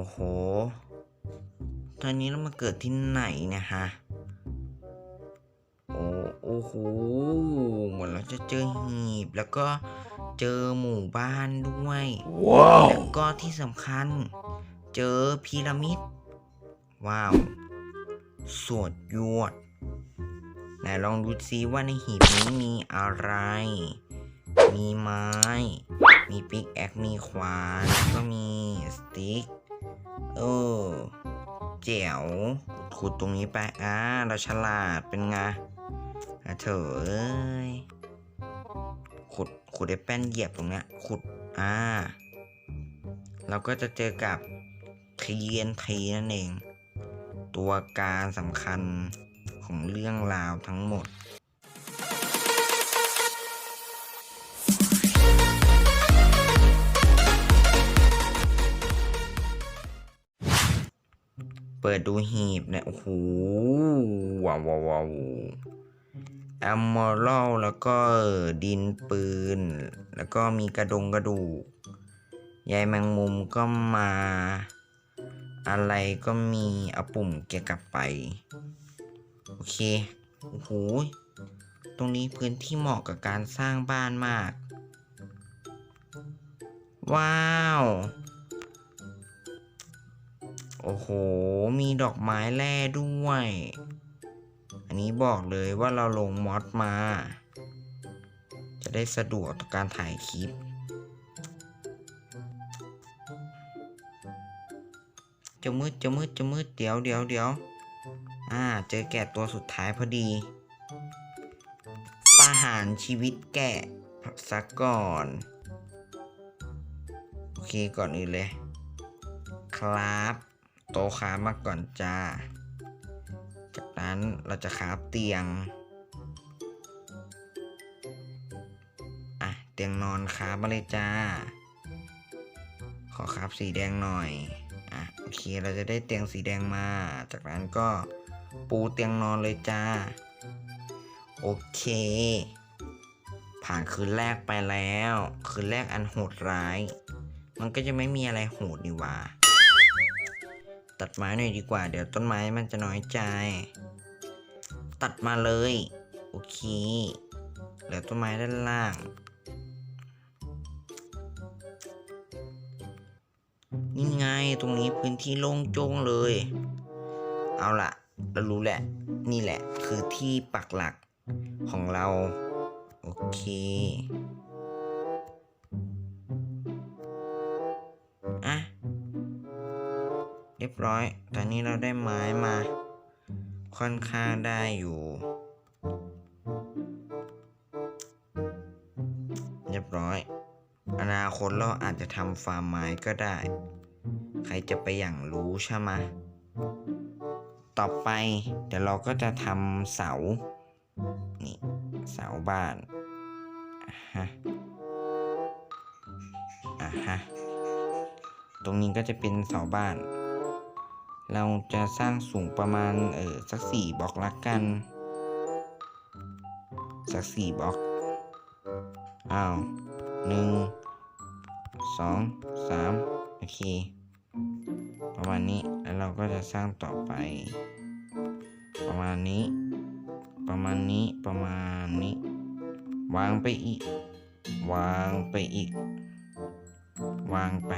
อ้โห ตอนนี้เรามาเกิดที่ไหนเนะฮะ โอ้โอ้โห เหมือนเราจะเจอหีบแล้วก็เจอหมู่บ้านด้วยแล้วก็ที่สำคัญ เจอพีระมิด ว้าว สวดยวดไหนลองดูซิว่าในหีบนี้มีอะไร มีไม้ มีปิกแอค มีขวาน แล้วก็มีสติ๊ก เออเจ๋วขุดตรงนี้ไปอ่าเราฉลาดเป็นไงอะเถอะเอ้ยขุดขุดไอ้แป้นเหยียบตรงเนี้ยขุดอ่าเราก็จะเจอกับ TNT นั่นเอง ตัวการสำคัญของเรื่องราวทั้งหมด ปิดดูหีบเนี่ยโอ้โหว้าวว้าวว้าวแอมมอรัลแล้วก็ดินปืน แล้วก็มีกระดงกระดูกใยแมงมุมก็มา อะไรก็มีเอาปุ่มเกี่ยวกับไป โอเคโอ้โหตรงนี้พื้นที่เหมาะกับการสร้างบ้านมาก ว้าว อ้โห มีดอกไม้แร่ด้วย อันนี้บอกเลยว่าเราลงมอดมา จะได้สะดวกต่อการถ่ายคลิป จะมืดจะมืดจะมืดเดี๋ยวเดี๋ยวเดี๋ยวอ่า เจอแกะตัวสุดท้ายพอดี ประหารชีวิตแกะสักก่อน โอเคก่อนอื่นเลย ครับ โตะครามาก่อนจ้า จากนั้นเราจะคราฟเตียง อะ เตียงนอนคราฟมาเลยจ้า ขอคราฟสีแดงหน่อย อะ โอเค เราจะได้เตียงสีแดงมา จากนั้นก็ปูเตียงนอนเลยจ้า โอเค ผ่านคืนแรกไปแล้ว คืนแรกอันโหดร้าย มันก็จะไม่มีอะไรโหดนี่ว่า ตัดไม้หน่อยดีกว่า เดี๋ยวต้นไม้มันจะน้อยใจ ตัดมาเลย โอเคเหลือต้นไม้ด้านล่าง นี่ไงตรงนี้พื้นที่โล่งโจ้งเลย เอาล่ะ เรารู้แหละ นี่แหละคือที่ปักหลักของเรา โอเค เรียบร้อย ตอนนี้เราได้ไม้มา ค่อนข้างได้อยู่ เรียบร้อย อนาคตเราอาจจะทำฟาร์มไม้ก็ได้ ใครจะไปอย่างรู้ใช่ไหมต่อไปเดี๋ยวเราก็จะทำเสา นี่เสาบ้านอะฮะอะฮะ ตรงนี้ก็จะเป็นเสาบ้าน เราจะสร้างสูงประมาณเออสักสี่บล็อกละกัน สักสี่บล็อก อ้าวหนึ่งสองสามโอเค ประมาณนี้แล้วเราก็จะสร้างต่อไป ประมาณนี้ ประมาณนี้ประมาณนี้ วางไปอีก วางไปอีก วางไป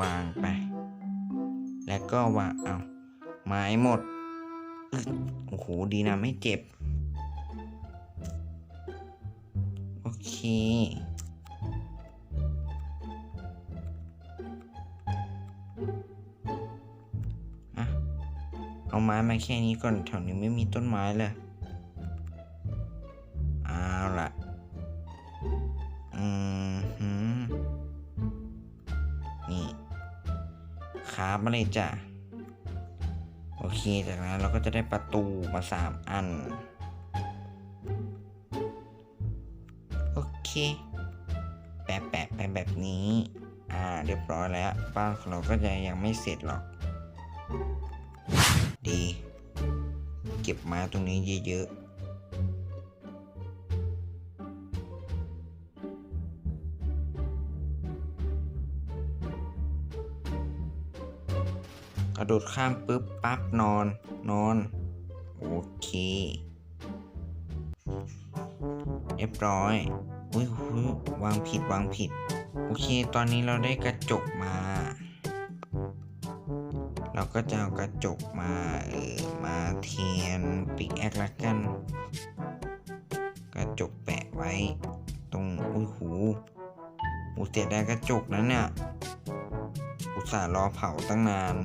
วางไป แล้วก็วางเอาไม้หมดโอ้โหดีนะไม่เจ็บ โอเคเอาไม้มาแค่นี้ก่อนแถวนี้ไม่มีต้นไม้เลย เลยจ้ะโอเค จากนั้นเราก็จะได้ประตูมาสามอัน โอเคแปะแปะไปแบบนี้ อ่า เรียบร้อยแล้ว บ้านของเราก็จะยังไม่เสร็จหรอก ดี เก็บไม้ตรงนี้เยอะๆะโดดข้ามปุ๊บปั๊บนอน นอน โอเคเรียบร้อย อุ้ยอุ้ยวางผิดวางผิด โอเค ตอนนี้เราได้กระจกมา เราก็จะเอากระจกมาเออมาเทียนปิกแอคละกัน กระจกแปะไว้ ตรงอุ้ยหูหูเสียดายกระจกนั้นเนี่ยอุตส่าห์รอเผาตั้งนาน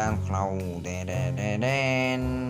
นี่บ้านเร